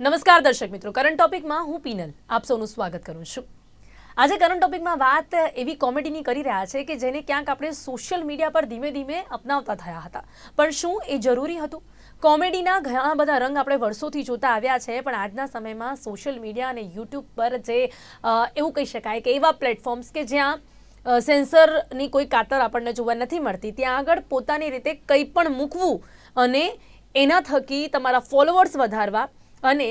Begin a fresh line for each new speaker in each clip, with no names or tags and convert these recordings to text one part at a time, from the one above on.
નમસ્કાર દર્શક મિત્રો. કરંટ ટોપિકમાં હું પીનલ. આપ સૌનું સ્વાગત કરું છું. આજે કરંટ ટોપિકમાં વાત એવી કોમેડીની કરી રહ્યા છે કે જેને ક્યાંક આપણે સોશિયલ મીડિયા પર ધીમે ધીમે અપનાવતા થયા હતા. પણ શું એ જરૂરી હતું? કોમેડીના ઘણા બધા રંગ આપણે વર્ષોથી જોતા આવ્યા છે, પણ આજના સમયમાં સોશિયલ મીડિયા અને યુટ્યુબ પર જે એવું કહી શકાય કે એવા પ્લેટફોર્મ્સ કે જ્યાં સેન્સરની કોઈ કાતર આપણને જોવા નથી મળતી, ત્યાં આગળ પોતાની રીતે કંઈ પણ મૂકવું અને એના થકી તમારા ફોલોવર્સ વધારવા અને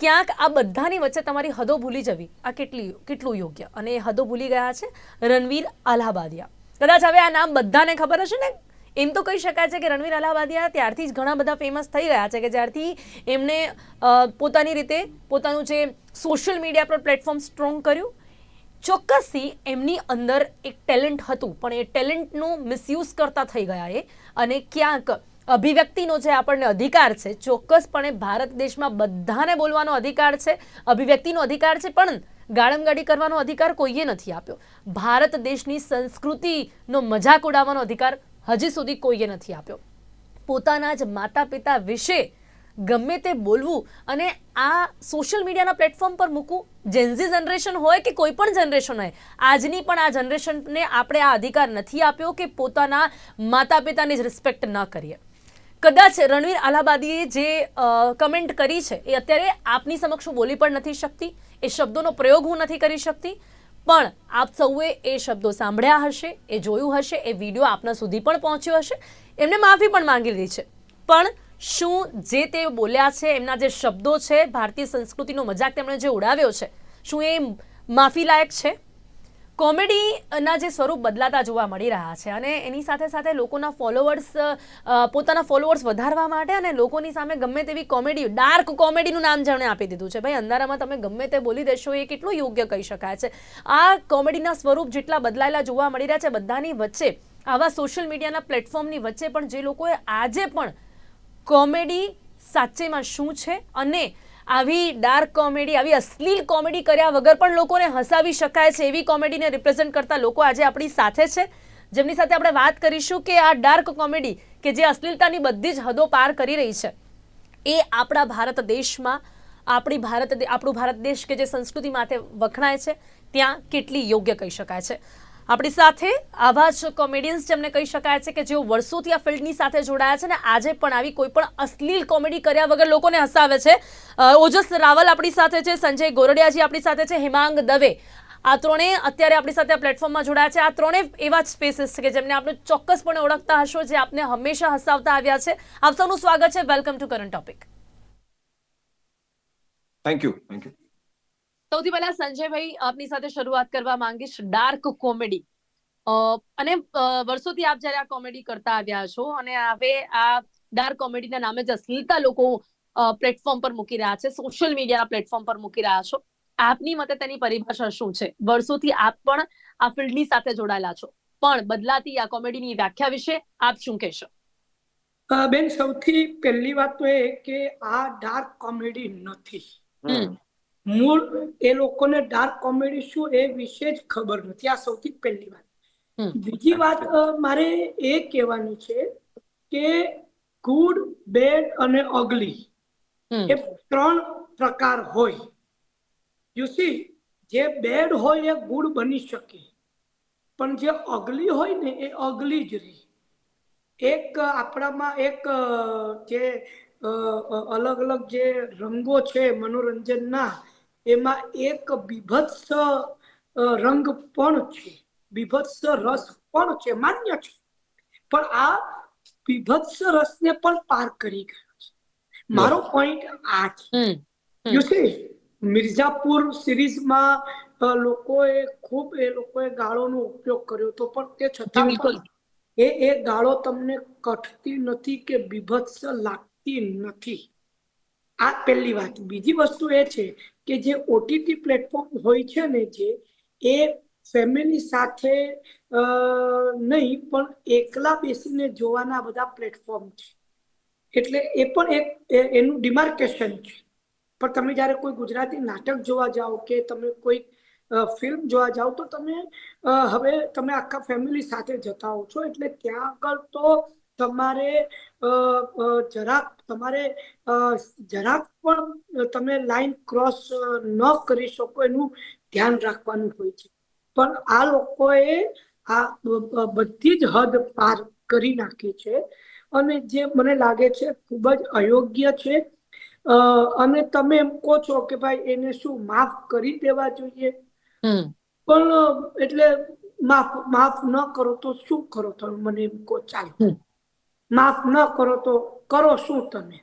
ક્યાંક આ બધાની વચ્ચે તમારી હદો ભૂલી જવી. આ કેટલી કેટલું યોગ્ય? અને એ હદો ભૂલી ગયા છે રણવીર અલ્હાબાદિયા. કદાચ હવે આ નામ બધાને ખબર હશે ને? એમ તો કહી શકાય છે કે રણવીર અલ્હાબાદિયા ત્યારથી જ ઘણા બધા ફેમસ થઈ ગયા છે કે જ્યારથી એમણે પોતાની રીતે પોતાનું જે સોશિયલ મીડિયા પર પ્લેટફોર્મ સ્ટ્રોંગ કર્યું. ચોક્કસથી એમની અંદર એક ટેલેન્ટ હતું, પણ એ ટેલેન્ટનું મિસયુઝ કરતા થઈ ગયા એ. અને ક્યાંક અભિવ્યક્તિનો જે આપણને અધિકાર છે, ચોક્કસપણે ભારત દેશમાં બધાને બોલવાનો અધિકાર છે, અભિવ્યક્તિનો અધિકાર છે, પણ ગાળમગાડી કરવાનો અધિકાર કોઈએ નથી આપ્યો. ભારત દેશની સંસ્કૃતિનો મજાક ઉડાવવાનો અધિકાર હજી સુધી કોઈએ નથી આપ્યો. પોતાના જ માતા પિતા વિશે ગમે તે બોલવું અને આ સોશિયલ મીડિયાના પ્લેટફોર્મ પર મૂકવું જેન્ઝી જનરેશન હોય કે કોઈ પણ જનરેશન હોય, આજની પણ આ જનરેશનને આપણે આ અધિકાર નથી આપ્યો કે પોતાના માતા પિતાની જ રિસ્પેક્ટ ન કરીએ. કદાચ રણવીર આલાબાદીએ જે કમેન્ટ કરી છે, એ અત્યારે આપની સમક્ષ હું બોલી પણ નથી શકતી, એ શબ્દોનો પ્રયોગ હું નથી કરી શકતી, પણ આપ સૌએ એ શબ્દો સાંભળ્યા હશે, એ જોયું હશે, એ વીડિયો આપના સુધી પણ પહોંચ્યો હશે, એમને માફી પણ માંગી લીધી છે. પણ શું જે તે બોલ્યા છે, એમના જે શબ્દો છે, ભારતીય સંસ્કૃતિનો મજાક તેમણે જે ઉડાવ્યો છે, શું એ માફી લાયક છે? કોમેડીના જે સ્વરૂપ બદલાતા જોવા મળી રહ્યા છે અને એની સાથે સાથે લોકોના ફોલોવર્સ પોતાના ફોલોવર્સ વધારવા માટે અને લોકોની સામે ગમે તેવી કોમેડી ડાર્ક કોમેડીનું નામ જાણે આપી દીધું છે. ભાઈ, અંધારામાં તમે ગમે તે બોલી દેશો એ કેટલું યોગ્ય કહી શકાય છે. આ કોમેડીના સ્વરૂપ જેટલા બદલાયેલા જોવા મળી રહ્યા છે બધાની વચ્ચે, આવા સોશિયલ મીડિયાના પ્લેટફોર્મની વચ્ચે પણ જે લોકોએ આજે પણ કોમેડી સાચેમાં શું છે અને આવી ડાર્ક કોમેડી આવી અશ્લીલ કોમેડી કર્યા વગર પણ લોકોને હસાવી શકાય છે. એવી કોમેડીને રિપ્રેઝેન્ટ કરતા લોકો આજે આપણી સાથે છે. જેમની સાથે આપણે વાત કરીશું કે આ ડાર્ક કોમેડી કે જે અશ્લીલતાની બધી જ હદો પાર કરી રહી છે, એ આપણા ભારત દેશમાં, આપણી ભારત, આપણું ભારત દેશ કે જે સંસ્કૃતિ માટે વખણાય છે, ત્યાં કેટલી યોગ્ય કહી શકાય છે. આપણી સાથે આવા જ કોમેડિયન્સ જેમને કહી શકાય છે કે જેઓ વર્ષોથી આ ફિલ્ડની સાથે જોડાયા છે ને આજે પણ આવી કોઈ પણ અશ્લીલ કોમેડી કર્યા વગર લોકોને હસાવે છે. ઓજસ રાવલ આપણી સાથે છે, સંજય ગોરડિયાજી આપણી સાથે છે, હિમાંગ દવે. આ ત્રણેય અત્યારે આપણી સાથે આ પ્લેટફોર્મમાં જોડાયા છે. આ ત્રણેય એવા જ સ્પેસીસ છે કે જેમને આપણે ચોક્કસપણે ઓળખતા હશો, જે આપને હંમેશા હસાવતા આવ્યા છે. આપ સૌનું સ્વાગત છે. Welcome to current topic
thank you thank you
સૌથી પહેલા સંજયભાઈ આપની સાથે શરૂઆત કરવા માંગીશ. ડાર્ક કોમેડી અને વર્ષોથી આપ જ્યારે આ કોમેડી કરતા આવ્યા છો અને હવે આ ડાર્ક કોમેડીના નામે જ અશ્લીલતા લોકો પ્લેટફોર્મ પર મૂકી રહ્યા છે સોશિયલ મીડિયાના પ્લેટફોર્મ પર મૂકી રહ્યા છો. આપની મતે તેની પરિભાષા શું છે? વર્ષોથી આપ પણ આ ફિલ્ડની સાથે જોડાયેલા છો. પણ બદલાતી આ કોમેડીની વ્યાખ્યા વિશે આપ શું કહેશો?
બેન સૌથી પહેલી વાત તો એ કે આ ડાર્ક કોમેડી નથી. મૂળ એ લોકોને ડાર્ક કોમેડી શું એ વિશે જ ખબર નથી. આ સૌથી પહેલી વાત. બીજી વાત મારે એ કહેવાની છે કે ગુડ બેડ અને અગલી એ ત્રણ પ્રકાર હોય. યુ સી જે બેડ હોય એ ગુડ બની શકે. પણ જે અગલી હોય ને એ અગલી જ રહી. એક આપણામાં એક જે અલગ અલગ જે રંગો છે મનોરંજનના એમાં એક બીભત્સ રંગ પણ છે. બીભત્સ રસ પણ છે માન્ય છે. પણ આ બીભત્સ રસને પણ પાર કરી ગયો છે. મારો પોઈન્ટ આ છે. યુ સી મિર્ઝાપુર સિરીઝમાં લોકોએ ખૂબ એ લોકોએ ગાળોનો ઉપયોગ કર્યો હતો પણ તે છતાં એ એ ગાળો તમને કઠતી નથી કે બીભત્સ લાગતી નથી. આ પહેલી વાત. બીજી વસ્તુ એ છે કે જે ઓટીટી પ્લેટફોર્મ હોય છે ને જે, એ ફેમિલી સાથે નહીં, પણ એકલા બેસીને જોવાના બધા પ્લેટફોર્મ છે. એટલે એ પણ એક એનું ડિમાર્કેશન છે. પણ તમે જ્યારે કોઈ ગુજરાતી નાટક જોવા જાઓ કે તમે કોઈ ફિલ્મ જોવા જાઓ તો તમે હવે તમે આખા ફેમિલી સાથે જતા હો છો, એટલે ત્યાં આગળ તો તમારે જરાક તમારે જરાક પણ તમે લાઈન ક્રોસ ન કરી શકો એનું ધ્યાન રાખવાનું હોય છે. પણ આ લોકોએ આ બધી જ હદ પાર કરી નાખી છે અને જે મને લાગે છે ખૂબ જ અયોગ્ય છે. અ, અને તમે એમ કહો છો કે ભાઈ એને શું માફ કરી દેવા જોઈએ? પણ એટલે માફ માફ ન કરો તો શું કરો તમે? મને એમ કહો ચાલો. માફ ન કરો તો કરો શું તમે?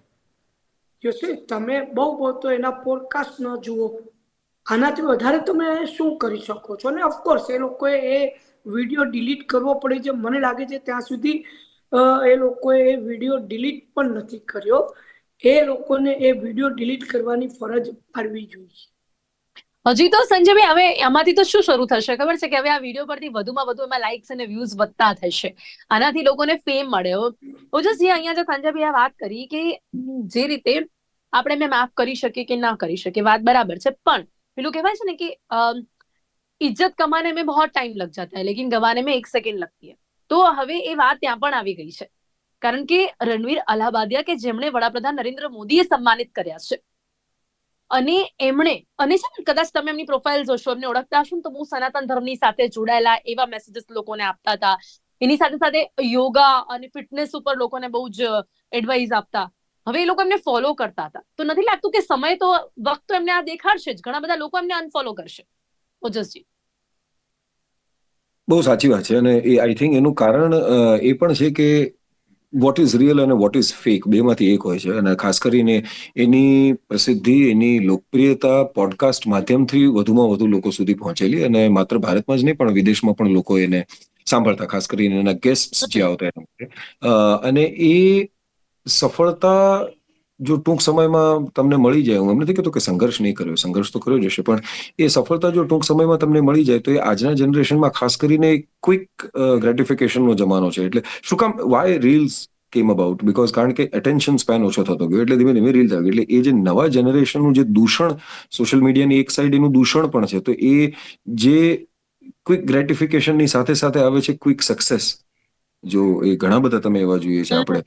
જોશે તમે બહુ બહુ તો એના પોડકાસ્ટ ન જુઓ, આનાથી વધારે તમે શું કરી શકો છો? ને ઓફકોર્સ એ લોકોએ એ વીડિયો ડિલીટ કરવો પડે છે. મને લાગે છે ત્યાં સુધી એ લોકોએ એ વીડિયો ડિલીટ પણ નથી કર્યો. એ લોકોને એ વીડિયો ડિલીટ કરવાની ફરજ પાડવી જોઈએ.
હજી તો સંજયભાઈ હવે એમાંથી તો શું શરૂ થશે? ખબર છે કે હવે આ વીડિયો પરથી વધુમાં વધુ એમાં લાઇક્સ અને વ્યૂઝ વધતા થશે. આનાથી લોકોને ફેમ મળ્યો ઓજસ જે અહીંયા જે સંજયભાઈ આ વાત કરી કે જે રીતે આપણે મેમ માફ કરી શકીએ કે ના કરી શકીએ, વાત બરાબર છે. પણ પેલું કહેવાય છે ને કે ઇજ્જત કમાને મેં બહુ ટાઈમ લગ જતા હે, લેકિન ગવાને મેં એક સેકન્ડ લગતી હે. તો હવે એ વાત ત્યાં પણ આવી ગઈ છે. કારણ કે રણવીર અલ્હાબાદિયા કે જેમણે વડાપ્રધાન નરેન્દ્ર મોદીએ સન્માનિત કર્યા છે. અને એમણે, અને છે ને, કદાચ તમે એમની પ્રોફાઇલ જોશો, એમને ઓળખતા હશો ને, તો બહુ સનાતન ધર્મની સાથે જોડાયેલા એવા મેસેજીસ લોકોને આપતા હતા. એની સાથે સાથે યોગા અને ફિટનેસ ઉપર લોકોને બહુ જ એડવાઇસ આપતા. હવે એ લોકો એમને ફોલો કરતા હતા. તો નથી લાગતું કે સમય તો વક્ત તો એમને આ દેખાડશે જ. ઘણા બધા લોકો એમને અનફોલો કરશે. ઓજસજી.
બહુ સાચી વાત છે. અને એ આઈ થિંક એનું કારણ એ પણ છે કે વોટ ઇઝ રિયલ અને વોટ ઇઝ ફેક બેમાંથી એક હોય છે અને ખાસ કરીને એની પ્રસિદ્ધિ, એની લોકપ્રિયતા પોડકાસ્ટ માધ્યમથી વધુમાં વધુ લોકો સુધી પહોંચેલી અને માત્ર ભારતમાં જ નહીં, પણ વિદેશમાં પણ લોકો એને સાંભળતા, ખાસ કરીને એના ગેસ્ટ જે આવતા એના માટે. અને એ સફળતા જો ટૂંક સમયમાં તમને મળી જાય હું એમ નથી કહેતો કે સંઘર્ષ નહીં કર્યો સંઘર્ષ તો કર્યો જ હશે પણ એ સફળતા જો ટૂંક સમયમાં તમને મળી જાય તો એ આજના જનરેશનમાં ખાસ કરીને ક્વિક ગ્રેટિફિકેશનનો જમાનો છે. એટલે શું કામ વાય રીલ્સ કેમ અબાઉટ બીકોઝ કારણ કે એટેન્શન સ્પેન ઓછો થતો ગયો એટલે ધીમે ધીમે રીલ્સ આવી એટલે એ જે નવા જનરેશનનું જે દૂષણ સોશિયલ મીડિયાની એક સાઈડ એનું દૂષણ પણ છે તો એ જે ક્વિક ગ્રેટિફિકેશનની સાથે સાથે આવે છે ક્વિક સક્સેસ જો એ ઘણા બધા તમે એવા જોઈએ છે આપણે.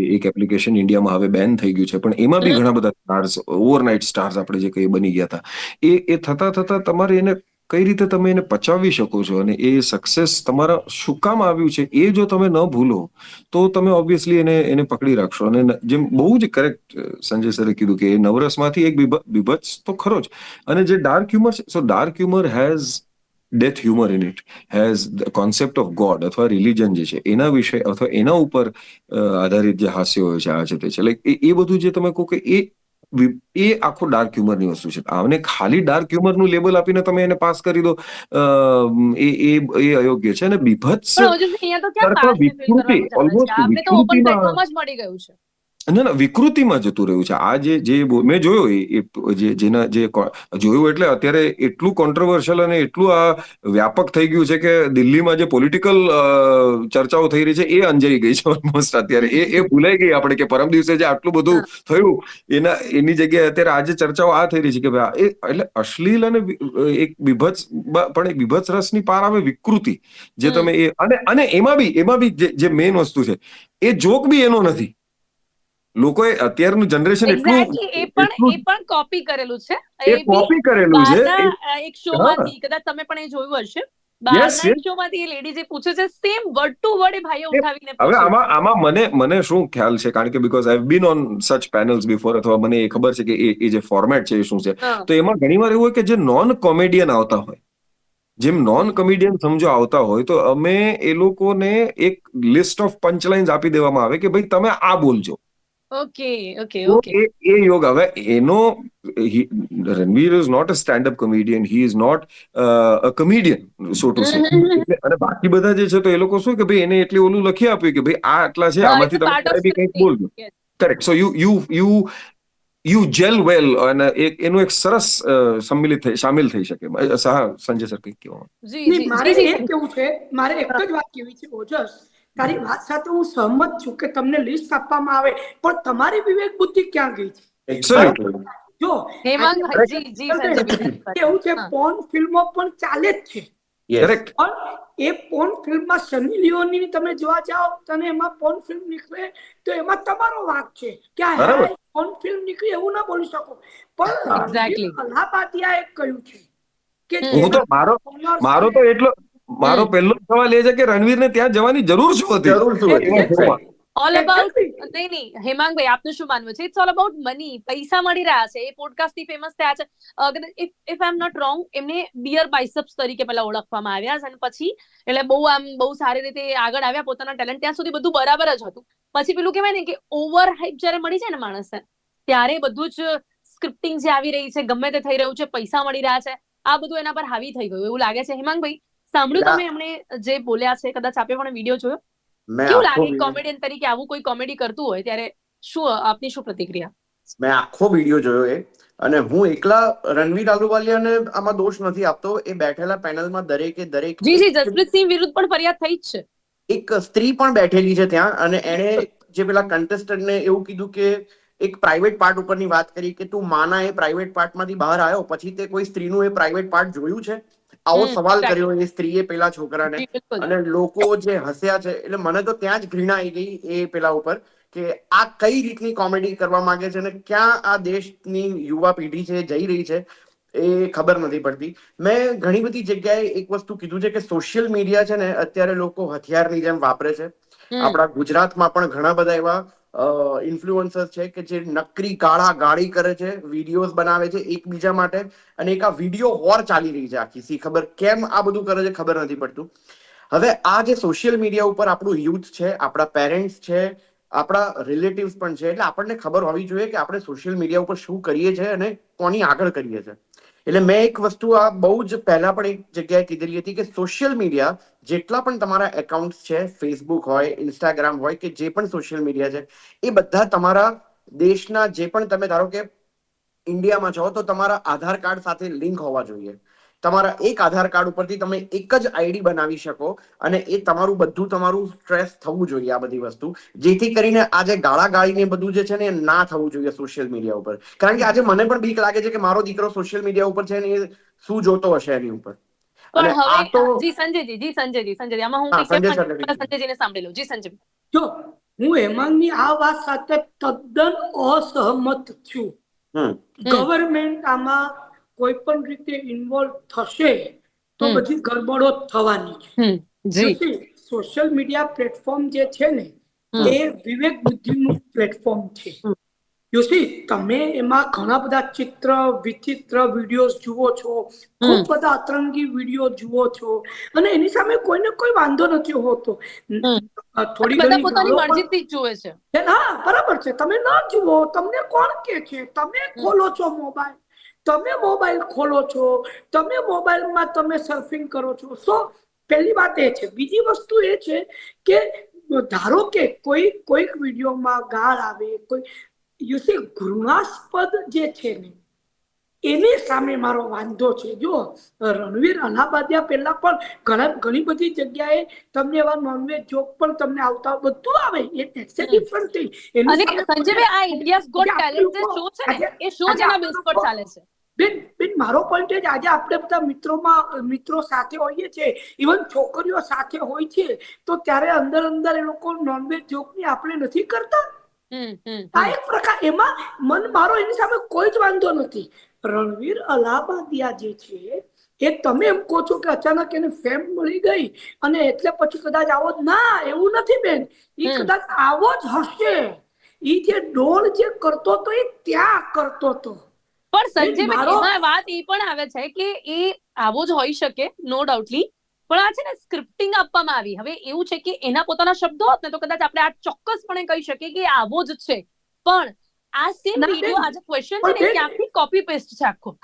એક એપ્લિકેશન ઇન્ડિયામાં હવે બેન થઈ ગયું છે. પણ એમાં બી ઘણા બધા સ્ટાર્સ ઓવરનાઇટ સ્ટાર્સ આપણે જે કઈ બની ગયા હતા. એ એ થતા થતા તમારે એને કઈ રીતે તમે એને પચાવી શકો છો? અને એ સક્સેસ તમારા શું કામ આવ્યું છે? એ જો તમે ન ભૂલો તો તમે ઓબ્વિયસલી એને એને પકડી રાખશો. અને જેમ બહુ જ કરેક્ટ સંજય સરે કીધું કે નવરસમાંથી એક બીભ- બીભત્સ તો ખરો જ. અને જે ડાર્ક હ્યુમર છે so dark humour has death humour in it has the concept of god અથવા રિલિજન જે છે એના વિશે અથવા એના ઉપર આધારિત જે હાસ્ય હોય છે આ છે તે છે. લાઈક એ બધું જે તમે કહો કે એ એ આખો ડાર્ક હ્યુમરની વસ્તુ છે. આમને ખાલી ડાર્ક હ્યુમરનું લેબલ આપીને તમે એને પાસ કરી દો એ એ એ અયોગ્ય છે. અને બીભત્સ વિકૃતિ,
ઓપન
વિકૃતિમાં-
જ મળી ગયું છે.
ના ના વિકૃતિમાં જતું રહ્યું છે. આ જે જે મેં જોયો એ જે જેના જે જોયું એટલે અત્યારે એટલું કોન્ટ્રોવર્શિયલ અને એટલું આ વ્યાપક થઈ ગયું છે કે દિલ્હીમાં જે પોલિટિકલ ચર્ચાઓ થઈ રહી છે એ અંજાઈ ગઈ છે ઓલમોસ્ટ અત્યારે. એ એ ભૂલાઈ ગઈ આપણે કે પરમ દિવસે જે આટલું બધું થયું એના એની જગ્યાએ અત્યારે આજે ચર્ચાઓ આ થઈ રહી છે કે ભાઈ એ એટલે અશ્લીલ અને એક બીભત્સ પણ એક બીભત્સ રસની પાર આવે વિકૃતિ જે તમે એ અને અને એમાં બી એમાં બી જે જે મેઇન વસ્તુ છે એ જોક બી એનો નથી. લોકોએ અત્યારનું જનરેશન એટલું
એ પણ એ પણ કોપી કરેલું છે.
એ કોપી કરેલું છે.
એક શો માંથી કદાચ તમે પણ એ જોયું હશે.
તો એમાં ઘણીવાર એવું હોય કે જે નોન કોમેડિયન આવતા હોય જેમ નોન કોમેડિયન સમજો આવતા હોય તો અમે એ લોકોને એક લિસ્ટ ઓફ પંચલાઇન્સ આપી દેવામાં આવે કે ભાઈ તમે આ બોલજો.
ઓકે ઓકે ઓકે
એ યોગ હવે એનો Ranveer is not a stand up comedian he is not a comedian so to say અને બાકી બધા જે છે તો એ લોકો શું કે ભાઈ એને એટલી ઓલું લખી આપ્યું કે ભાઈ આ આટલા છે આમાંથી તમે બી કંઈક બોલજો. Correct so you you you you jail વેલ અને એક એનું એક સરસ સંમિલિત થઈ સામેલ થઈ શકે. સંજય સર કંઈક કહેવા
જી
નહીં,
જી
મારે
એક
કેવું છે મારે એક જ વાત કેવી છે ઓજસ. તારી વાત સાથે હું સહમત છું કે તમને લિસ્ટ આપવામાં આવે પણ તમારી વિવેક બુદ્ધિ ક્યાં ગઈ છે? જો કેવું છે. પોર્ન ફિલ્મો પણ ચાલે જ છે. પણ એ પોર્ન ફિલ્મમાં સની લિયોની તમે જોવા જાઓ તને એમાં પોર્ન ફિલ્મ નીકળે તો એમાં તમારો વાંક છે. કે આ. પોર્ન ફિલ્મ નીકળી એવું ના બોલી શકો. પણ
Exactly.
એ કહ્યું છે કે.
હું તો મારો મારો તો એટલો મારો પહેલો સવાલ એ છે કે રણવીરને ત્યાં જવાની જરૂર શું હતી?
જરૂર શું હતી.
All about. નહીં નહીં. હેમાંગભાઈ આપનું શું માનવું છે? ઇટ્સ ઓલ અબાઉટ મની પૈસા મળી રહ્યા છે. એ પોડકાસ્ટથી ફેમસ થયા છે. If I am not wrong એમને બિયર બાઇસેપ્સ તરીકે પહેલા ઓળખવામાં આવ્યા છે. અને પછી એટલે બહુ આમ બહુ સારી રીતે આગળ આવ્યા. પોતાના ટેલેન્ટ ત્યાં સુધી બધું બરાબર જ હતું. પછી પેલું કહેવાય ને કે ઓવર હાઇપ જ્યારે મળી જાય ને માણસને ત્યારે બધું જ સ્ક્રિપ્ટિંગ જે આવી રહી છે ગમે તે થઈ રહ્યું છે પૈસા મળી રહ્યા છે આ બધું એના પર હાવી થઈ ગયું. એવું લાગે છે હેમાંગભાઈ? સાંભળ્યું તમે એમણે જે બોલ્યા છે કદાચ આપે પણ વીડિયો જોયો? કેવું લાગે કોમેડિયન તરીકે આવું કોઈ કોમેડી કરતું હોય ત્યારે શું આપની શું પ્રતિક્રિયા?
મેં આખો વીડિયો જોયો એ. અને હું એકલા રણવીર આલુવાલિયાને આમાં દોષ નથી આપતો. એ બેઠેલા પેનલમાં દરેકે દરેક
જી જી જસપ્રીતસિંહ સિંહ વિરુદ્ધ પણ ફરિયાદ થઈ જ છે.
એક સ્ત્રી પણ બેઠેલી છે ત્યાં અને એણે જે પેલા કન્ટેસ્ટન્ટ ને એવું કીધું કે એક પ્રાઇવેટ પાર્ટ ઉપરની વાત કરી કે તું માના એ પ્રાઇવેટ પાર્ટમાંથી બહાર આવ્યો. પછી તે કોઈ સ્ત્રીનું એ પ્રાઇવેટ પાર્ટ જોયું છે? આવો સવાલ કર્યો એ સ્ત્રીએ પેલા છોકરાને. અને લોકો જે હસ્યા છે એટલે મને તો ત્યાં જ ઘૃણા આવી ગઈ એ પેલા ઉપર કે આ કઈ રીતની કોમેડી કરવા માંગે છે અને ક્યાં આ દેશની યુવા પેઢી છે જઈ રહી છે એ ખબર નથી પડતી. મેં ઘણી બધી જગ્યાએ એક વસ્તુ કીધું છે કે સોશિયલ મીડિયા છે ને અત્યારે લોકો હથિયારની જેમ વાપરે છે. આપણા ગુજરાતમાં પણ ઘણા બધા એવા ઇન્ફ્લુઅન્સર્સ છે કે જે નકરી કાળા ગાળી કરે છે વિડીયોઝ બનાવે છે એકબીજા માટે અને એક આ વીડિયો વોર ચાલી રહી છે આખી. સી ખબર કેમ આ બધું કરે છે ખબર નથી પડતું. હવે આ જે સોશિયલ મીડિયા ઉપર આપણું યુથ છે, આપણા પેરેન્ટ્સ છે, આપણા રિલેટિવ્સ પણ છે, એટલે આપણને ખબર હોવી જોઈએ કે આપણે સોશિયલ મીડિયા ઉપર શું કરીએ છીએ અને કોની આગળ કરીએ છીએ. એટલે મેં એક વસ્તુ આ બહુ જ પહેલા પણ એક જગ્યાએ કીધેલી હતી કે સોશિયલ મીડિયા જેટલા પણ તમારા એકાઉન્ટ છે ફેસબુક હોય ઇન્સ્ટાગ્રામ હોય કે જે પણ સોશિયલ મીડિયા છે, એ બધા તમારા દેશના જે પણ તમે ધારો કે ઇન્ડિયામાં છો તો તમારા આધાર કાર્ડ સાથે લિંક હોવા જોઈએ. તમારા એક આધાર કાર્ડ ઉપરથી તમે એક જ આઈડી બનાવી શકો અને એ તમારું બધું તમારું સ્ટ્રેસ થવું જોઈએ આ બધી વસ્તુ. જેથી કરીને આજે ગાળા ગાળીને બધું જે છે ને ના થવું જોઈએ સોશિયલ મીડિયા ઉપર. કારણ કે આજે મને પણ બીક લાગે છે કે મારો દીકરો સોશિયલ મીડિયા ઉપર છે ને એ શું જોતો હશે એની ઉપર.
પણ હવે જી સંજયજી જી સંજયજી સંજયજી આમાં હું. સંજયજીને સાંભળી લઉં. જી સંજય
જો હું હેમાંગની આ વાત સાથે તદ્દન અસહમત છું.
હમ.
ગવર્મેન્ટ આમાં કોઈ પણ રીતે ઇન્વોલ્વ થશે તો. બધી ગરબડો થવાની છે. સોશિયલ મીડિયા પ્લેટફોર્મ જે છે ને એ વિવેક બુદ્ધિનું પ્લેટફોર્મ છે. યુસી તમે એમાં ઘણા બધા ચિત્ર વિચિત્ર વિડીયોઝ જુઓ છો. ખૂબ બધા અતરંગી વીડિયો જુઓ છો. અને એની સામે કોઈને કોઈ વાંધો નથી હોતો. થોડી ઘણી
પોતાની મરજીથી જુએ છે.
હા બરાબર છે. તમે ન જુઓ તમને કોણ કે છે? તમે ખોલો છો મોબાઈલ તમે મોબાઈલ ખોલો છો, તમે મોબાઈલમાં તમે સર્ફિંગ કરો છો. સો પહેલી વાત એ છે. બીજી વસ્તુ એ છે કે ધારો કે કોઈ, કોઈક વિડીયોમાં ગાળ આવે, કોઈ યુ સી ઘૃણાસ્પદ જે છે ને એની સામે મારો વાંધો છે. જો રણવીર અનાબાદ્યા પહેલા પણ ઘણા ઘણી બધી જગ્યાએ તમને એવા નોનવેજ જોક પણ તમને આવતા બધું આવે. એ ડિફરન્ટ થઈ.
અને સંજયભાઈ આ ઇન્ડિયાસ ગોટ ટેલેન્ટ જે શો છે ને એ શો જેના બેઝ પર ચાલે છે.
બેન બેન મારો પોઈન્ટ એ જ આજે આપણે બધા મિત્રોમાં મિત્રો સાથે હોઈએ છીએ. ઇવન છોકરીઓ સાથે હોય છે. તો ત્યારે અંદર અંદર એ લોકો નોનવેજ જોકની આપણે નથી કરતા? આ એક પ્રકાર એમાં મન મારો એની સામે કોઈ જ વાંધો નથી. રણવીર અલાહાબાદિયા જે છે એ તમે એમ કહો છો કે અચાનક એને ફેમ મળી ગઈ અને એટલે પછી કદાચ આવો જ ના એવું નથી બેન. એ કદાચ આવો જ હશે. એ જે ડોળ જે કરતો તો એ ત્યાં કરતો તો.
પણ સંજય
મારો-
વાત એ પણ આવે છે કે એ આવો જ હોઈ શકે નો ડાઉટલી પણ આ છે ને સ્ક્રિપ્ટિંગ આપવામાં આવી. હવે એવું છે કે એના પોતાના શબ્દો હોત ને તો કદાચ આપણે આ ચોક્કસપણે કહી શકીએ કે આવો જ છે. પણ આ સેમ વીડિયો આજે ક્વેશ્ચન છે ને ક્યાંથી કોપી પેસ્ટ છે આખો?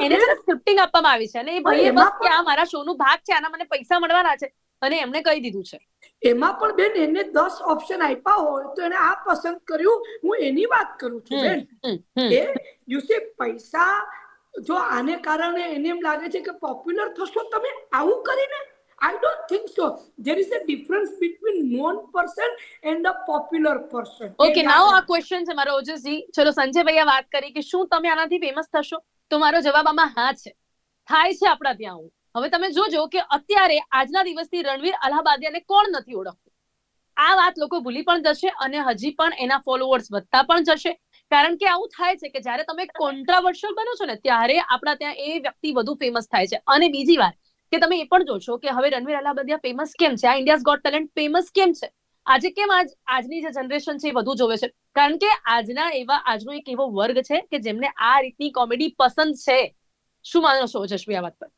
એને છે સ્ક્રિપ્ટિંગ આપવામાં આવી છે. અને એ ભાઈએ બસ કે આ મારા શો નું ભાગ છે આના મને પૈસા મળવાના છે અને એમને કહી દીધું છે.
એમાં પણ બેન એને દસ ઓપ્શન આપ્યા હોય તો એને આ પસંદ કર્યું. હું એની વાત કરું છું બેન.
હમ, હમ.
એ યુ સી પૈસા જો આને કારણે એને એમ લાગે છે કે પોપ્યુલર થશો તમે આવું કરીને? I don't think so there is a difference between known person and a popular person
okay now આ ક્વેશ્ચન છે મારો ઓજસજી. ચલો સંજય ભૈયા વાત કરી કે શું તમે આનાથી ફેમસ થશો? તો મારો જવાબ આમાં હા છે. થાય છે આપણા ત્યાં આવું. હવે તમે જોજો કે અત્યારે આજના દિવસથી રણવીર અલ્હાબાદિયાને કોણ નથી ઓળખતું? આ વાત લોકો ભૂલી પણ જશે અને હજી પણ એના ફોલોવર્સ વધતા પણ જશે. કારણ કે આવું થાય છે કે જ્યારે તમે કોન્ટ્રાવર્શિયલ બનો છો ને ત્યારે આપણા ત્યાં એ વ્યક્તિ વધુ ફેમસ થાય છે. અને બીજી વાત કે તમે એ પણ જોશો કે હવે રણવીર અલાબદિયા ફેમસ કેમ છે? આ ઇન્ડિયાઝ ગોટ ટેલેન્ટ ફેમસ કેમ છે? આજે કેમ આજ આજની જે જનરેશન છે એ વધુ જોવે છે? કારણ કે આજના એવા આજનો એક એવો વર્ગ છે કે જેમને આ રીતની કોમેડી પસંદ છે. શું માનો છો જશવી આ વાત પર?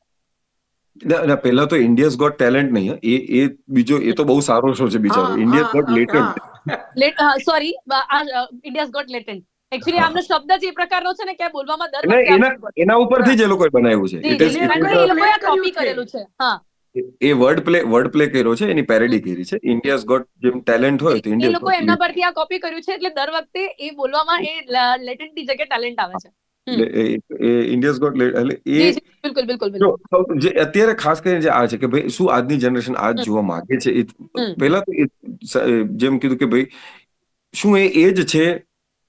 ના પહેલા તો ઇન્ડિયાઝ ગોટ ટેલેન્ટ નહીં એ એ બીજો એ તો બહુ સારો શો છે બિચારો. India's got latent
late sorry India's got latent actually આમનો શબ્દ જ એ પ્રકારનો છે ને કે બોલવામાં દર
એના એના ઉપરથી જ લોકોએ બનાવ્યું છે.
ઇટ લોકોએ કોપી કરેલું છે. હા.
એ વર્ડ પ્લે વર્ડ પ્લે કર્યો છે એની પેરેડી કરી છે. ઇન્ડિયાઝ ગોટ જેમ ટેલેન્ટ હોય તો ઇન્ડિયા
લોકો એમના પરથી આ કોપી કર્યું છે એટલે દર વખતે એ બોલવામાં એ લેટેન્ટની જગ્યાએ ટેલેન્ટ આવે છે.
ઇન્ડિયાઝ ગોટ એટલે એ
બિલકુલ બિલકુલ
જો અત્યારે ખાસ કરીને જે આ છે કે ભાઈ શું આજની જનરેશન આજ જોવા માંગે છે? પહેલા તો જેમ કીધું કે ભાઈ શું એ એજ છે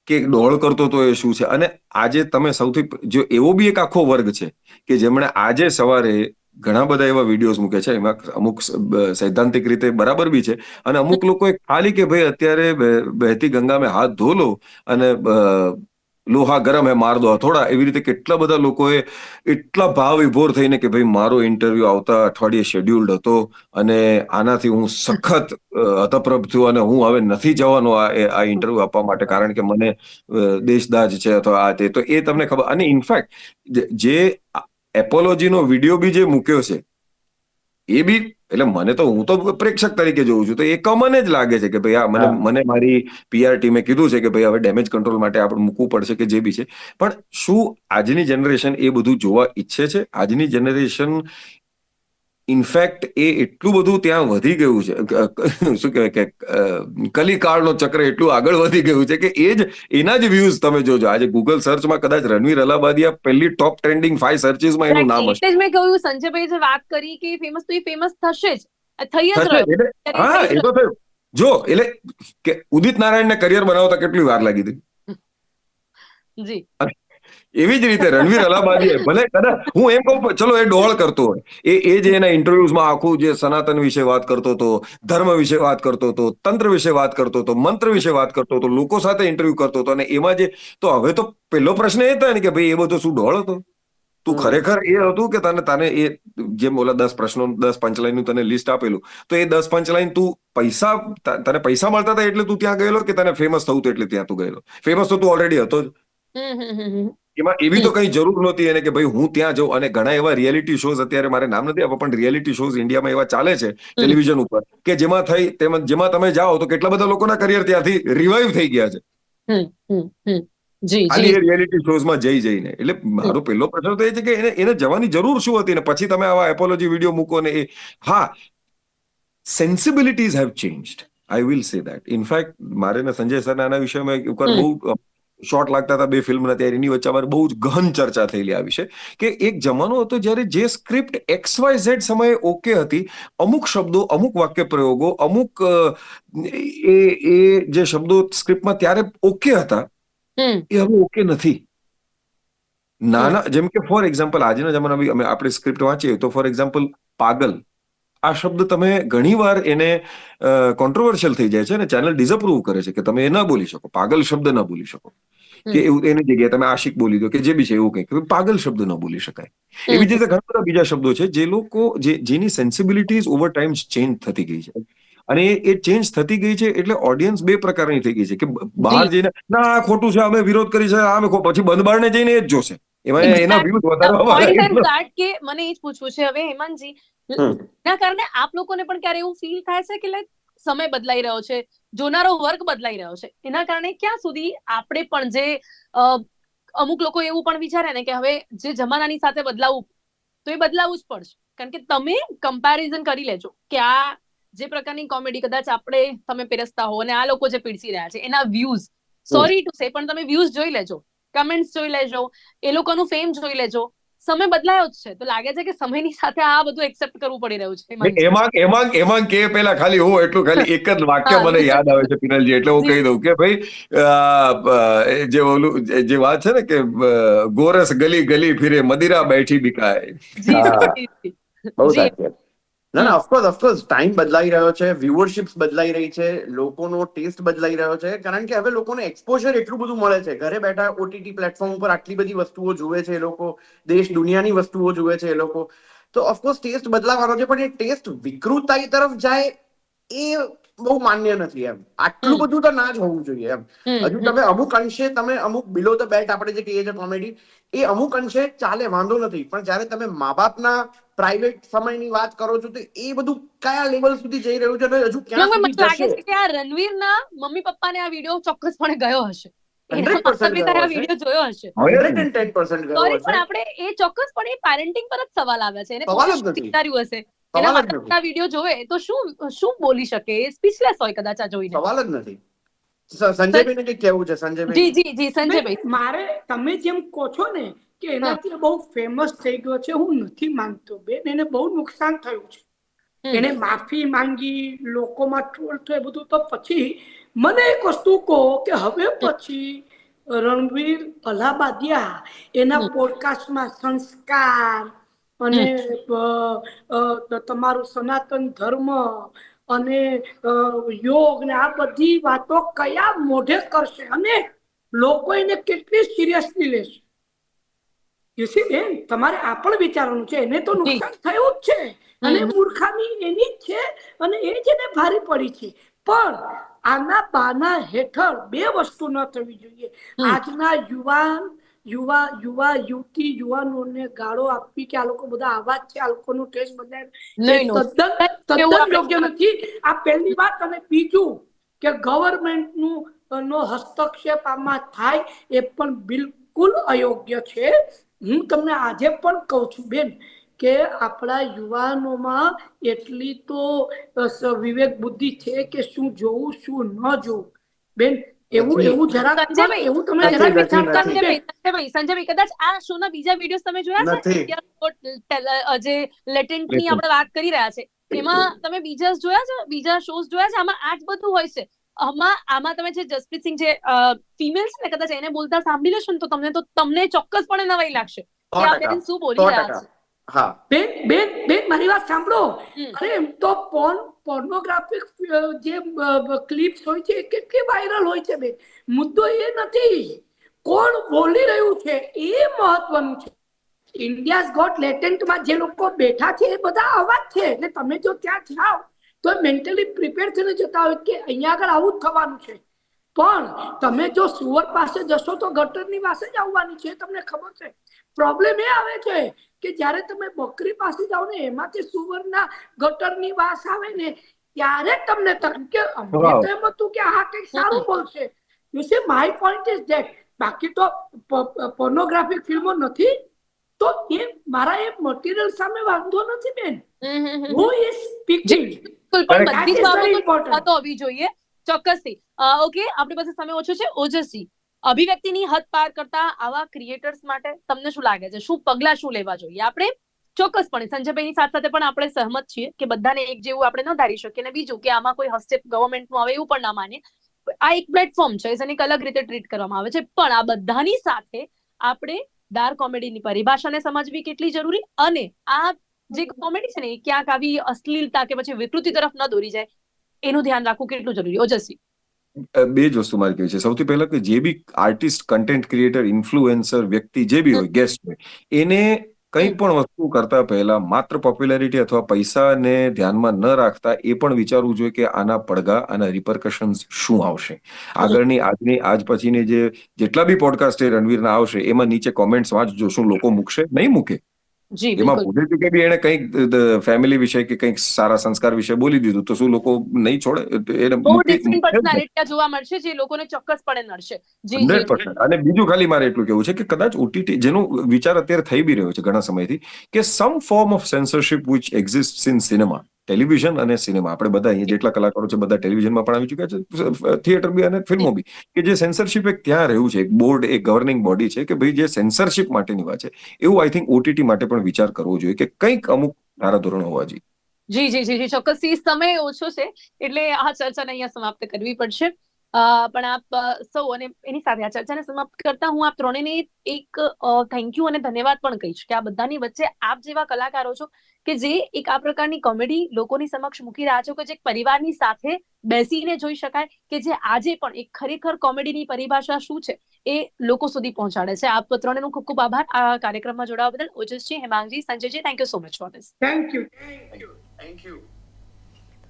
કે ડોળ કરતો તો એ શું છે? અને આજે તમે સૌથી જો એવો બી એક આખો વર્ગ છે કે જેમણે આજે સવારે ઘણા બધા એવા વિડીયોઝ મૂકે છે, એમાં અમુક સૈદ્ધાંતિક રીતે બરાબર બી છે અને અમુક લોકો ખાલી કે ભાઈ અત્યારે બહેતી ગંગા મેં હાથ ધો લો અને લોહા ગરમ હે, માર દો થોડા એવી રીતે કેટલા બધા લોકોએ એટલા ભાવ વિભોર થઈને કે ભાઈ, મારો ઇન્ટરવ્યુ આવતા અઠવાડિયે શેડ્યુલ્ડ હતો અને આનાથી હું સખત હતપ્રભ થયો અને હું હવે નથી જવાનો આ આ ઇન્ટરવ્યુ આપવા માટે. કારણ કે મને દેશદાજ છે અથવા આ તે. તો એ તમને ખબર. અને ઇનફેક્ટ જે એપોલોજીનો વીડિયો બી જે મૂક્યો છે, એ બી એટલે મને તો હું તો પ્રેક્ષક તરીકે જોઉં છું. તો એ કમને જ લાગે છે કે ભાઈ આ મને મને મારી પીઆર ટીમે કીધું છે કે ભાઈ હવે ડેમેજ કંટ્રોલ માટે આપણે મૂકવું પડશે કે જે બી છે. પણ શું આજની જનરેશન એ બધું જોવા ઈચ્છે છે? આજની જનરેશન ઇનફેક્ટ એ એટલું બધું ત્યાં વધી ગયું છે. શું કહેવાય કે કલિકાળનો ચક્ર એટલું આગળ વધી ગયું છે કે એ જ એના જ વ્યૂઝ તમે જોજો. આજે ગૂગલ સર્ચમાં કદાચ રણવીર અલાબાદિયા પહેલી ટોપ ટ્રેન્ડિંગ ફાઈવ સર્ચિસમાં એનું નામ હશે.
મેં કહ્યું સંજયભાઈ જે વાત કરી કે ફેમસ તો એ ફેમસ થશે જ. થઈ જ
હા એ તો થયું. જો એટલે કે ઉદિત નારાયણને કરિયર બનાવતા કેટલી વાર લાગી હતી?
જી.
એવી જ રીતે રણવીર અલાબાદીએ ભલે કદાચ હું એમ કહું ચલો એ ડોળ કરતો હોય. એ એ જે એના ઇન્ટરવ્યુઝમાં આખું જે સનાતન વિશે વાત કરતો હતો ધર્મ વિશે વાત કરતો હતો તંત્ર વિશે વાત કરતો હતો મંત્ર વિશે વાત કરતો હતો લોકો સાથે ઇન્ટરવ્યુ કરતો હતો અને એમાં જે તો હવે તો પહેલો પ્રશ્ન એ થાય ને કે ભાઈ એ બધો શું ડોળ હતો? તું ખરેખર એ હતું કે તને તને એ જેમ ઓલા દસ પ્રશ્નો દસ પંચલાઈનનું તને લિસ્ટ આપેલું તો એ દસ પંચલાઈન તું પૈસા તને પૈસા મળતા હતા એટલે તું ત્યાં ગયેલો કે તને ફેમસ થવું હતું એટલે ત્યાં તું ગયેલો? ફેમસ તો તું ઓલરેડી હતો જ. એમાં એવી તો કઈ જરૂર નહોતી એને કે ભાઈ હું ત્યાં જઉં અને ઘણા એવા રિયાલિટી શોઝ અત્યારે મારે નામ નથી આપવા પણ રિયાલિટી શોઝ ઇન્ડિયામાં એવા ચાલે છે ટેલિવિઝન ઉપર કે જેમાં થઈ તેમાં જેમાં તમે જાઓ તો કેટલા બધા લોકોના કરિયર ત્યાંથી રિવાઈવ થઈ ગયા છે. ખાલી એ રિયાલિટી શોઝમાં જઈ જઈને. એટલે મારો પહેલો પ્રશ્ન તો એ છે કે એને એને જવાની જરૂર શું હતી? ને પછી તમે આવા એપોલોજી વીડિયો મૂકો ને એ હા sensibilities have changed I will say that in fact મારે ને સંજય સરના આના એક બહુ શોર્ટ લાગતા હતા બે ફિલ્મ ત્યારે એની વચ્ચે અમારે બહુ જ ગહન ચર્ચા થયેલી આવી છે કે એક જમાનો હતો જ્યારે જે સ્ક્રિપ્ટ એક્સ વાય ઝેડ સમયે ઓકે હતી અમુક શબ્દો અમુક વાક્ય પ્રયોગો અમુક એ એ જે શબ્દો સ્ક્રિપ્ટમાં ત્યારે ઓકે હતા એ હવે ઓકે નથી. નાના જેમ કે ફોર એક્ઝામ્પલ આજના જમાનામાં અમે આપણે સ્ક્રિપ્ટ વાંચીએ તો ફોર એક્ઝામ્પલ પાગલ. આ શબ્દ તમે ઘણીવાર એને કોન્ટ્રોવર્શિયલ થઈ જાય છે અને ચેનલ ડિઝપ્રુવ કરે છે કે તમે એ ન બોલી શકો પાગલ શબ્દ ન બોલી શકો. કે એવું એની જગ્યાએ તમે આશિક બોલી દો કે જે બી છે એવું કંઈક પાગલ શબ્દ ન બોલી શકાય. એવી જ રીતે ઘણા બધા બીજા શબ્દો છે જે લોકો જેની સેન્સિબિલિટીઝ ઓવર ટાઈમ ચેન્જ થતી ગઈ છે. અને એ ચેન્જ થતી ગઈ છે એટલે ઓડિયન્સ બે પ્રકારની થઈ ગઈ છે કે બહાર જઈને ના આ ખોટું છે અમે વિરોધ કરી છે અમે ખો-" પછી બંધ બારણે જઈને એ જ જોશે. એમાં એના વ્યૂઝ વધારે
મને એ જ પૂછવું છે. હવે હેમંતજી
હમ.
એના કારણે આપ લોકોને પણ ક્યારે એવું ફીલ થાય છે કે લાઈક સમય બદલાઈ રહ્યો છે જોનારો વર્ગ બદલાઈ રહ્યો છે? એના કારણે ક્યાં સુધી આપણે પણ જે અમુક લોકો એવું પણ વિચારે ને કે હવે જે જમાનાની સાથે બદલાવું તો એ બદલાવું જ પડશે. કારણ કે તમે કમ્પેરિઝન કરી લેજો કે આ જે પ્રકારની કોમેડી કદાચ આપણે તમે પીરસતા હો અને આ લોકો જે પીરસી રહ્યા છે એના વ્યૂઝ સોરી ટુ સે પણ તમે વ્યૂઝ જોઈ લેજો. કમેન્ટ્સ જોઈ લેજો. એ લોકોનું ફેમ જોઈ લેજો. સમય બદલાયો જ છે તો લાગે છે કે સમયની સાથે આ બધું એક્સેપ્ટ કરવું પડી રહ્યું છે
એમાં એમાં એમાં કે પેલા ખાલી હું એટલું ખાલી એક જ વાક્ય મને યાદ આવે છે પિનલજી એટલે હું કહી દઉં કે ભાઈ જે ઓલું જે- વાત છે ને કે ગોરસ ગલી ગલી ફિરે મદિરા બેઠી બિકાય.
બહુ સાચી. ના ના ઓફકોર્સ ઓફકોર્સ ટાઈમ બદલાઈ રહ્યો છે વ્યુઅરશિપ્સ બદલાઈ રહી છે, લોકોનો ટેસ્ટ બદલાઈ રહ્યો છે, કારણ કે હવે લોકોને એક્સપોઝર એટલું બધું મળે છે. ઘરે બેઠા ઓટીટી પ્લેટફોર્મ ઉપર આટલી બધી વસ્તુઓ જુએ છે એ લોકો, દેશ દુનિયાની વસ્તુઓ જુએ છે એ લોકો. તો ઓફકોર્સ ટેસ્ટ બદલાવાનો છે, પણ એ ટેસ્ટ વિકૃતાઈ તરફ જાય એ બહુ માન્ય નથી એમ. આટલું બધું તો ના જ હોવું જોઈએ એમ. હજુ તમે અમુક અંશે તમે અમુક બિલો ધ બેલ્ટ આપણે જે કહીએ છીએ કોમેડી એ અમુક અંશે ચાલે વાંધો નથી. પણ જ્યારે તમે મા બાપના પ્રાઇવેટ સમયની વાત કરો છો તો એ બધું કયા લેવલ સુધી જઈ રહ્યું છે હજુ ક્યાં
મને લાગે છે કે આ રણવીરના મમ્મી પપ્પાને આ વીડિયો ચોક્કસપણે ગયો હશે.
100%
એના
ગયો હશે.
વીડિયો જોયો હશે.
હંડ્રેડ એન્ડ ટેન પર્સન્ટ ગયો
સોરી
હશે.
પણ આપણે એ ચોક્કસપણે પેરેન્ટિંગ પર જ સવાલ આવે છે. એને. વિચાર્યું હશે? એના માતા વીડિયો જોવે તો શું શું બોલી શકે? એ સ્પીચલેસ હોય કદાચ આ જોઈને.
સવાલ જ નથી. સંજયભાઈને કંઈક કેવું છે? સંજયભાઈ?
જી જી સંજયભાઈ.
બેન, મારે તમે જેમ કહો છો ને કે એનાથી બહુ ફેમસ થઈ ગયો છે હું નથી માનતો બેન. એને બહુ નુકસાન થયું છે. એને માફી માંગી લોકોમાં ટ્રોલ થયું બધું. તો પછી મને એક વસ્તુ કહો કે હવે પછી રણવીર અલ્હાબાદિયા એના. પોડકાસ્ટમાં સંસ્કાર અને તમારું સનાતન ધર્મ અને યોગ ને આ બધી વાતો કયા મોઢે કરશે અને લોકો એને કેટલી સિરિયસલી લેશે? યુસી બેન તમારે આ પણ વિચારવાનું છે એને તો નુકસાન થયું જ છે અને મૂર્ખામી એની જ છે અને એ જ એને ભારે પડી છે. પણ આના બાના હેઠળ બે વસ્તુ ન થવી જોઈએ. આજના યુવાન યુવા યુવા યુવતી યુવાનોને ગાળો આપવી કે આ લોકો બધા આવા છે આ લોકોનું ટેસ્ટ બદલાય. તદ્દન તદ્દન યોગ્ય નથી. આ પહેલી વાત અને બીજું કે ગવર્મેન્ટનું નો હસ્તક્ષેપ આમાં થાય એ પણ બિલકુલ અયોગ્ય છે. હું તમને આજે પણ કહું છું બેન કે આપણા યુવાનોમાં એટલી તો વિવેક બુદ્ધિ છે કે શું જોવું શું ન જોવું. બેન એવું એવું જરાક એવું તમે જરાક વિચારતા.
સંજયભાઈ સંજયભાઈ કદાચ આ શોના બીજા વિડીયોસ તમે જોયા છે? જે લેટેન્ટની આપણે વાત કરી રહ્યા છે. એમાં તમે બીજા જોયા છે? બીજા શોઝ જોયા છે? આમાં આ જ બધું હોય છે. આમાં આમાં તમે જે જસપ્રીત સિંહ જે ફિમેલ છે ને કદાચ એને બોલતા સાંભળી લેશો ને તો તમને તો તમને ચોક્કસપણે નવાઈ લાગશે. કે આ બેન શું બોલી રહ્યા છે?
હા.
બેન બેન બેન મારી વાત સાંભળો. અરે એમ તો પોર્ન પોર્નોગ્રાફિક જે ક્લિપ્સ હોય છે કેટલી વાયરલ હોય છે બેન? મુદ્દો એ નથી. કોણ બોલી રહ્યું છે એ મહત્વનું છે. ઇન્ડિયાઝ ગોટ લેટેન્ટમાં જે લોકો બેઠા છે એ બધા અવાજ છે. એટલે તમે જો ત્યાં જાઓ તો મેન્ટલી પ્રિપેર થઈને જતા હોય કે અહીંયા આગળ આવું જ થવાનું છે. પણ તમે જો સુવર પાસે જશો તો ગટરની પાસે જ આવવાની છે તમને ખબર છે. પ્રોબ્લેમ એ આવે છે કે જ્યારે તમે બકરી પાસે જાઓ ને એમાંથી સુવરના ગટરની વાસ આવે ને ત્યારે તમને કે અમને તો એમ હતું કે આ કંઈક સારું બોલશે. You see my point is that બાકી તો પોર્નોગ્રાફિક ફિલ્મો નથી. તો એ મારા એ મટીરિયલ સામે વાંધો નથી બેન. હું ઇઝ સ્પીકિંગ
બધી બાબતો હોવી જોઈએ. ચોક્કસથી. ઓકે આપણી પાસે સમય ઓછો છે. ઓજસ્વી અભિવ્યક્તિની હદ પાર કરતા આવા ક્રિએટર્સ માટે તમને શું લાગે છે? શું પગલા શું લેવા જોઈએ? આપણે ચોક્કસપણે સંજયભાઈની સાથે સાથે પણ આપણે સહમત છીએ કે બધાને એક જેવું આપણે ન ધારી શકીએ અને બીજું કે આમાં કોઈ હસ્તેપ ગવર્મેન્ટનું આવે એવું પણ ના માને. આ એક પ્લેટફોર્મ છે જેને એક અલગ રીતે ટ્રીટ કરવામાં આવે છે. પણ આ બધાની સાથે આપણે ડાર્ક કોમેડીની પરિભાષાને સમજવી કેટલી જરૂરી? અને આ જે કોમેડી છે ને એ ક્યાંક આવી અશ્લીલતા કે પછી વિકૃતિ તરફ ન દોરી જાય એનું ધ્યાન રાખવું કેટલું જરૂરી? ઓજસ્વી.
બે જ વસ્તુ મારે કહેવી છે. સૌથી પહેલા કે જે બી આર્ટિસ્ટ કન્ટેન્ટ ક્રિએટર ઇન્ફ્લુએન્સર વ્યક્તિ જે બી હોય ગેસ્ટ હોય, એને કંઈ પણ વસ્તુ કરતા પહેલા માત્ર પોપ્યુલારિટી અથવા પૈસાને ધ્યાનમાં ન રાખતા એ પણ વિચારવું જોઈએ કે આના પડઘા, આના રિપરકશન્સ શું આવશે. આગળની, આજની, આજ પછીની જે જેટલા બી પોડકાસ્ટ એ રણવીરના આવશે, એમાં નીચે કોમેન્ટ્સ વાંચજો, શું લોકો મૂકશે? નહીં મૂકે. એમાં પોઝિટિવ કે બી એને કંઈક ફેમિલી વિશે કે કંઈક સારા સંસ્કાર વિશે બોલી દીધું. તો શું લોકો નહીં છોડે? એને
બહુ ડિફરન્ટ. પર્સનાલિટી જોવા મળશે જે લોકોને ચોક્કસપણે નડશે. જી જી,
હંડ્રેડ
જી.
અને બીજું ખાલી મારે એટલું કેવું છે કે કદાચ ઓટીટી જેનું વિચાર અત્યારે થઈ બી રહ્યો છે ઘણા સમયથી કે some form of censorship which exist in cinema television અને સિનેમા. આપણે બધા અહીંયા જેટલા કલાકારો છે, બધા ટેલિવિઝનમાં પણ આવી ચુક્યા છે. થિયેટર બી અને ફિલ્મો બી. કે જે સેન્સરશિપ એક ત્યાં રહ્યું છે, એક બોર્ડ એક ગવર્નિંગ બોડી છે કે ભાઈ જે સેન્સરશિપ માટેની વાત છે, એવું આઈ થિંક ઓટીટી માટે પણ વિચાર કરવો જોઈએ કે કંઈક અમુક ધારાધોરણો હોવા જોઈએ.
જી જી જી જી. ચોક્કસ. સમય ઓછો છે, એટલે આ ચર્ચાને અહીંયા સમાપ્ત કરવી પડશે. પણ આપ સૌ અને એની સાથે આ ચર્ચાને સમાપ્ત કરતા હું આપ ત્રણેયને એક થેન્ક યુ અને ધન્યવાદ પણ કહીશ કે આ બધાની વચ્ચે આપ જેવા કલાકારો છો કે જે એક આ પ્રકારની કોમેડી લોકોની સમક્ષ મૂકી રહ્યા છો કે જે એક પરિવારની સાથે બેસીને જોઈ શકાય કે જે આજે પણ એક ખરેખર કોમેડીની પરિભાષા શું છે એ લોકો સુધી પહોંચાડે છે. આપ ત્રણેયનો ખૂબ ખૂબ આભાર. આ કાર્યક્રમમાં જોડાવા બદલ Ojasji Hemangji Sanjayji thank you so much for this
thank you thank you
thank you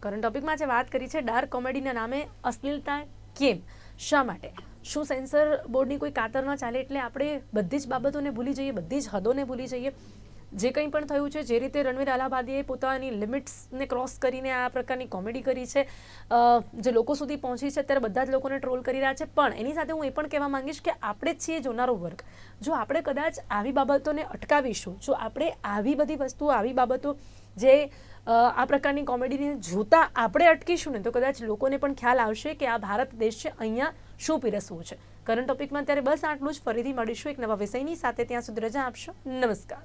current ટોપિકમાં જે વાત કરી છે ડાર્ક કોમેડીના નામે અશ્લીલતા કેમ? શા માટે? શું સેન્સર બોર્ડની કોઈ કાતર ન ચાલે એટલે આપણે બધી જ બાબતોને ભૂલી જઈએ, બધી જ હદોને ભૂલી જઈએ. જે કંઈ પણ થયું છે, જે રીતે રણવીર આલાબાદીએ પોતાની લિમિટ્સને ક્રોસ કરીને આ પ્રકારની કોમેડી કરી છે જે લોકો સુધી પહોંચી છે, ત્યારે બધા જ લોકોને ટ્રોલ કરી રહ્યા છે. પણ એની સાથે હું એ પણ કહેવા માંગીશ કે આપણે જ છીએ જોનારો વર્ગ. જો આપણે કદાચ આવી બાબતોને અટકાવીશું, જો આપણે આવી બધી વસ્તુઓ, આવી બાબતો જે આ પ્રકારની કોમેડીને જોતા આપણે અટકીશું ને તો કદાચ લોકોને પણ ખ્યાલ આવશે કે આ ભારત દેશ છે, અહીંયા શું પીરસવું છે. કરંટ ટોપિકમાં ત્યારે બસ આટલું જ. ફરીથી મળીશું એક નવા વિષયની સાથે. ત્યાં સુધી રજા આપશો. નમસ્કાર.